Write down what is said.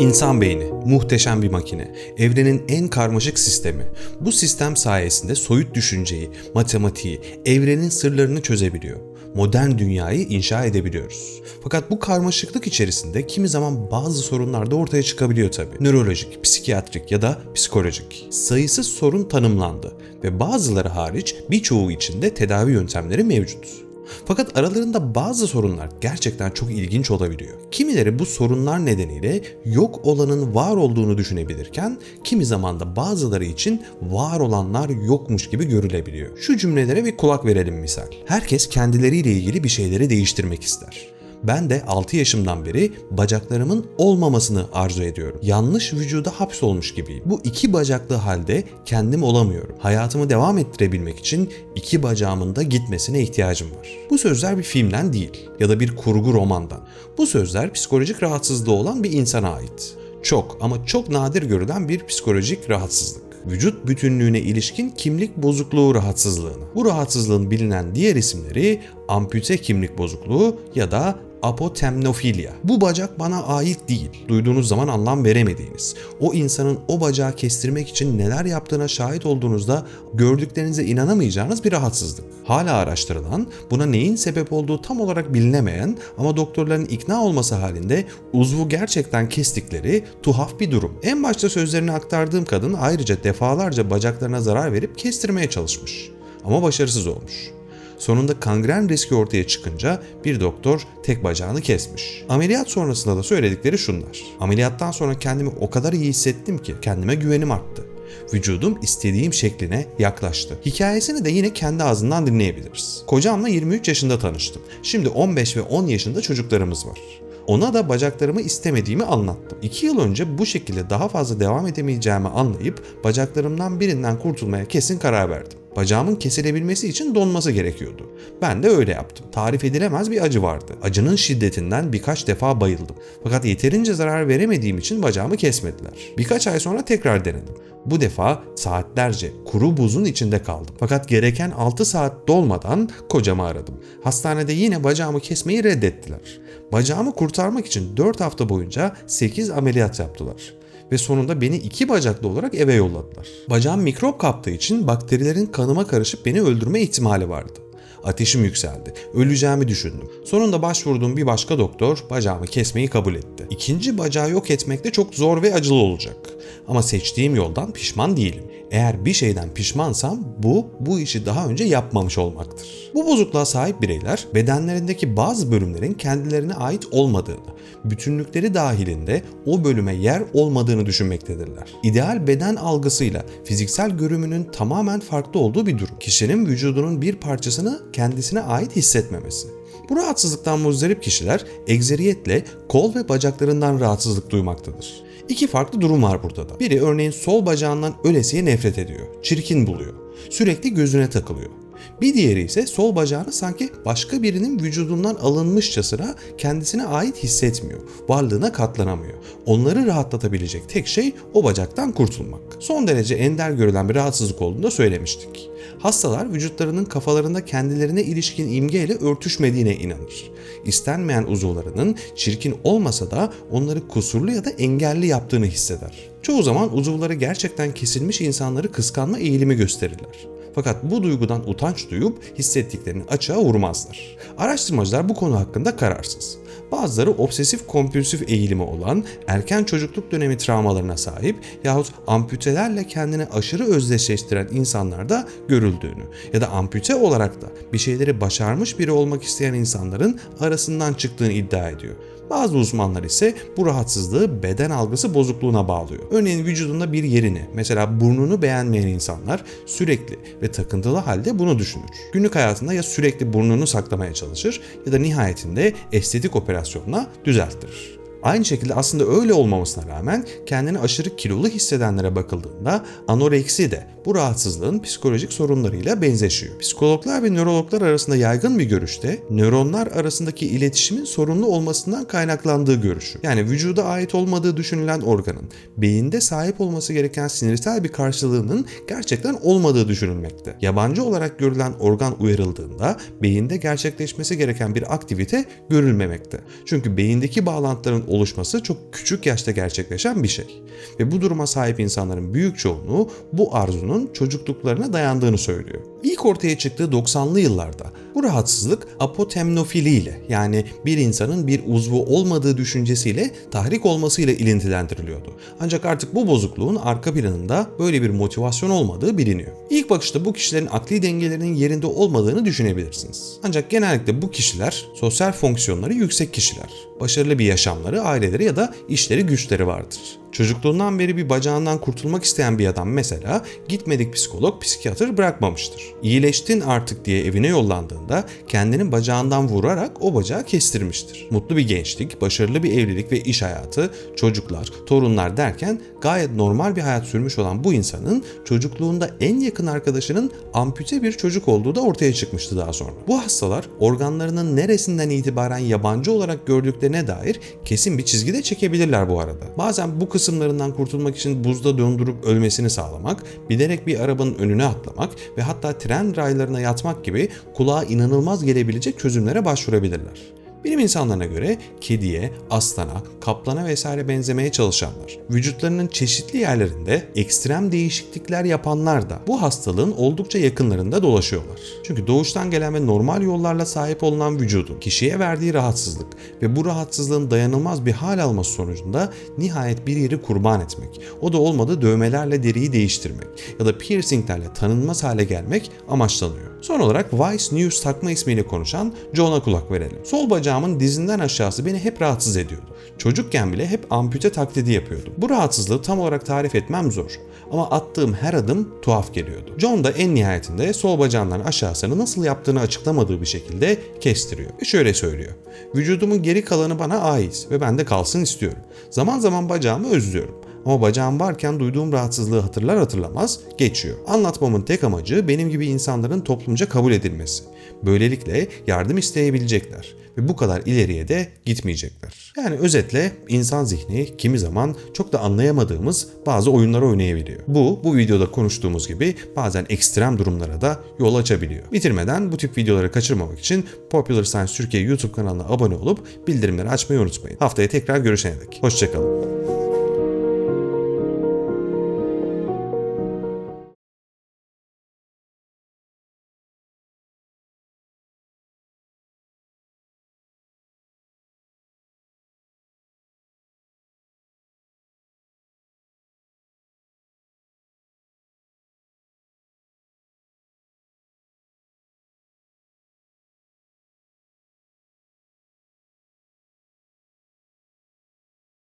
İnsan beyni muhteşem bir makine. Evrenin en karmaşık sistemi. Bu sistem sayesinde soyut düşünceyi, matematiği, evrenin sırlarını çözebiliyor. Modern dünyayı inşa edebiliyoruz. Fakat bu karmaşıklık içerisinde kimi zaman bazı sorunlar da ortaya çıkabiliyor tabii. Nörolojik, psikiyatrik ya da psikolojik. Sayısız sorun tanımlandı ve bazıları hariç birçoğu içinde tedavi yöntemleri mevcut. Fakat aralarında bazı sorunlar gerçekten çok ilginç olabiliyor. Kimileri bu sorunlar nedeniyle yok olanın var olduğunu düşünebilirken kimi zaman da bazıları için var olanlar yokmuş gibi görülebiliyor. Şu cümlelere bir kulak verelim misal. Herkes kendileriyle ilgili bir şeyleri değiştirmek ister. Ben de 6 yaşımdan beri bacaklarımın olmamasını arzu ediyorum. Yanlış vücuda hapsolmuş gibiyim. Bu iki bacaklı halde kendim olamıyorum. Hayatımı devam ettirebilmek için iki bacağımın da gitmesine ihtiyacım var. Bu sözler bir filmden değil ya da bir kurgu romandan. Bu sözler psikolojik rahatsızlığı olan bir insana ait. Çok ama çok nadir görülen bir psikolojik rahatsızlık vücut bütünlüğüne ilişkin kimlik bozukluğu rahatsızlığını. Bu rahatsızlığın bilinen diğer isimleri ampute kimlik bozukluğu ya da apotemnofilya. Bu bacak bana ait değil. Duyduğunuz zaman anlam veremediğiniz, o insanın o bacağı kestirmek için neler yaptığına şahit olduğunuzda gördüklerinize inanamayacağınız bir rahatsızlık. Hala araştırılan, buna neyin sebep olduğu tam olarak bilinemeyen ama doktorların ikna olması halinde uzvu gerçekten kestikleri tuhaf bir durum. En başta sözlerini aktardığım kadın ayrıca defalarca bacaklarına zarar verip kestirmeye çalışmış. Ama başarısız olmuş. Sonunda kangren riski ortaya çıkınca bir doktor tek bacağını kesmiş. Ameliyat sonrasında da söyledikleri şunlar. Ameliyattan sonra kendimi o kadar iyi hissettim ki kendime güvenim arttı. Vücudum istediğim şekline yaklaştı. Hikayesini de yine kendi ağzından dinleyebiliriz. Kocamla 23 yaşında tanıştım. Şimdi 15 ve 10 yaşında çocuklarımız var. Ona da bacaklarımı istemediğimi anlattım. İki yıl önce bu şekilde daha fazla devam edemeyeceğimi anlayıp bacaklarımdan birinden kurtulmaya kesin karar verdim. Bacağımın kesilebilmesi için donması gerekiyordu. Ben de öyle yaptım. Tarif edilemez bir acı vardı. Acının şiddetinden birkaç defa bayıldım. Fakat yeterince zarar veremediğim için bacağımı kesmediler. Birkaç ay sonra tekrar denedim. Bu defa saatlerce kuru buzun içinde kaldım. Fakat gereken 6 saat dolmadan kocamı aradım. Hastanede yine bacağımı kesmeyi reddettiler. Bacağımı kurtarmak için 4 hafta boyunca 8 ameliyat yaptılar ve sonunda beni iki bacaklı olarak eve yolladılar. Bacağım mikrop kaptığı için bakterilerin kanıma karışıp beni öldürme ihtimali vardı. Ateşim yükseldi. Öleceğimi düşündüm. Sonunda başvurduğum bir başka doktor bacağımı kesmeyi kabul etti. İkinci bacağı yok etmek de çok zor ve acılı olacak. Ama seçtiğim yoldan pişman değilim. Eğer bir şeyden pişmansam bu, bu işi daha önce yapmamış olmaktır. Bu bozukluğa sahip bireyler bedenlerindeki bazı bölümlerin kendilerine ait olmadığını, bütünlükleri dahilinde o bölüme yer olmadığını düşünmektedirler. İdeal beden algısıyla fiziksel görümünün tamamen farklı olduğu bir durum. Kişinin vücudunun bir parçasını kendisine ait hissetmemesi. Bu rahatsızlıktan muzdarip kişiler egzeriyetle kol ve bacaklarından rahatsızlık duymaktadır. İki farklı durum var burada da. Biri örneğin sol bacağından ölesiye nefret ediyor, çirkin buluyor, sürekli gözüne takılıyor. Bir diğeri ise sol bacağını sanki başka birinin vücudundan alınmışçasına kendisine ait hissetmiyor. Varlığına katlanamıyor. Onları rahatlatabilecek tek şey o bacaktan kurtulmak. Son derece ender görülen bir rahatsızlık olduğunu da söylemiştik. Hastalar vücutlarının kafalarında kendilerine ilişkin imgeyle örtüşmediğine inanır. İstenmeyen uzuvlarının çirkin olmasa da onları kusurlu ya da engelli yaptığını hisseder. Çoğu zaman uzuvları gerçekten kesilmiş insanları kıskanma eğilimi gösterirler. Fakat bu duygudan utanç duyup hissettiklerini açığa vurmazlar. Araştırmacılar bu konu hakkında kararsız. Bazıları obsesif kompulsif eğilimi olan erken çocukluk dönemi travmalarına sahip yahut amputelerle kendini aşırı özdeşleştiren insanlarda görüldüğünü ya da ampute olarak da bir şeyleri başarmış biri olmak isteyen insanların arasından çıktığını iddia ediyor. Bazı uzmanlar ise bu rahatsızlığı beden algısı bozukluğuna bağlıyor. Örneğin vücudunda bir yerini, mesela burnunu beğenmeyen insanlar sürekli ve takıntılı halde bunu düşünür. Günlük hayatında ya sürekli burnunu saklamaya çalışır ya da nihayetinde estetik operasyonla düzelttirir. Aynı şekilde aslında öyle olmamasına rağmen kendini aşırı kilolu hissedenlere bakıldığında anoreksi de bu rahatsızlığın psikolojik sorunlarıyla benzeşiyor. Psikologlar ve nörologlar arasında yaygın bir görüşte nöronlar arasındaki iletişimin sorunlu olmasından kaynaklandığı görüşü. Yani vücuda ait olmadığı düşünülen organın beyinde sahip olması gereken sinirsel bir karşılığının gerçekten olmadığı düşünülmekte. Yabancı olarak görülen organ uyarıldığında beyinde gerçekleşmesi gereken bir aktivite görülmemekte. Çünkü beyindeki bağlantıların oluşması çok küçük yaşta gerçekleşen bir şey. Ve bu duruma sahip insanların büyük çoğunluğu bu arzunun çocukluklarına dayandığını söylüyor. İlk ortaya çıktığı 90'lı yıllarda bu rahatsızlık apotemnofili ile yani bir insanın bir uzvu olmadığı düşüncesiyle tahrik olmasıyla ilintilendiriliyordu. Ancak artık bu bozukluğun arka planında böyle bir motivasyon olmadığı biliniyor. İlk bakışta bu kişilerin akli dengelerinin yerinde olmadığını düşünebilirsiniz. Ancak genellikle bu kişiler sosyal fonksiyonları yüksek kişiler. Başarılı bir yaşamları, aileleri ya da işleri güçleri vardır. Çocukluğundan beri bir bacağından kurtulmak isteyen bir adam mesela gitmedik psikolog, psikiyatr bırakmamıştır. İyileştin artık diye evine yollandığında kendini bacağından vurarak o bacağı kestirmiştir. Mutlu bir gençlik, başarılı bir evlilik ve iş hayatı, çocuklar, torunlar derken gayet normal bir hayat sürmüş olan bu insanın çocukluğunda en yakın arkadaşının ampute bir çocuk olduğu da ortaya çıkmıştı daha sonra. Bu hastalar organlarının neresinden itibaren yabancı olarak gördüklerine dair kesin bir çizgi de çekebilirler bu arada. Bazen bu kısımlarından kurtulmak için buzda döndürüp ölmesini sağlamak, bilerek bir arabanın önüne atlamak ve hatta tren raylarına yatmak gibi kulağa inanılmaz gelebilecek çözümlere başvurabilirler. Bilim insanlarına göre kediye, aslana, kaplana vesaire benzemeye çalışanlar, vücutlarının çeşitli yerlerinde ekstrem değişiklikler yapanlar da bu hastalığın oldukça yakınlarında dolaşıyorlar. Çünkü doğuştan gelen ve normal yollarla sahip olunan vücudun kişiye verdiği rahatsızlık ve bu rahatsızlığın dayanılmaz bir hal alması sonucunda nihayet bir yeri kurban etmek, o da olmadı dövmelerle deriyi değiştirmek ya da piercinglerle tanınmaz hale gelmek amaçlanıyor. Son olarak Vice News takma ismiyle konuşan John'a kulak verelim. Sol bacağımın dizinden aşağısı beni hep rahatsız ediyordu. Çocukken bile hep ampute taklidi yapıyordum. Bu rahatsızlığı tam olarak tarif etmem zor ama attığım her adım tuhaf geliyordu. John da en nihayetinde sol bacağından aşağısını nasıl yaptığını açıklamadığı bir şekilde kestiriyor. Ve şöyle söylüyor. Vücudumun geri kalanı bana ait ve bende kalsın istiyorum. Zaman zaman bacağımı özlüyorum. Ama bacağım varken duyduğum rahatsızlığı hatırlar hatırlamaz geçiyor. Anlatmamın tek amacı benim gibi insanların toplumca kabul edilmesi. Böylelikle yardım isteyebilecekler ve bu kadar ileriye de gitmeyecekler. Yani özetle insan zihni kimi zaman çok da anlayamadığımız bazı oyunlar oynayabiliyor. Bu, bu videoda konuştuğumuz gibi bazen ekstrem durumlara da yol açabiliyor. Bitirmeden bu tip videoları kaçırmamak için Popular Science Türkiye YouTube kanalına abone olup bildirimleri açmayı unutmayın. Haftaya tekrar görüşene dek. Hoşçakalın.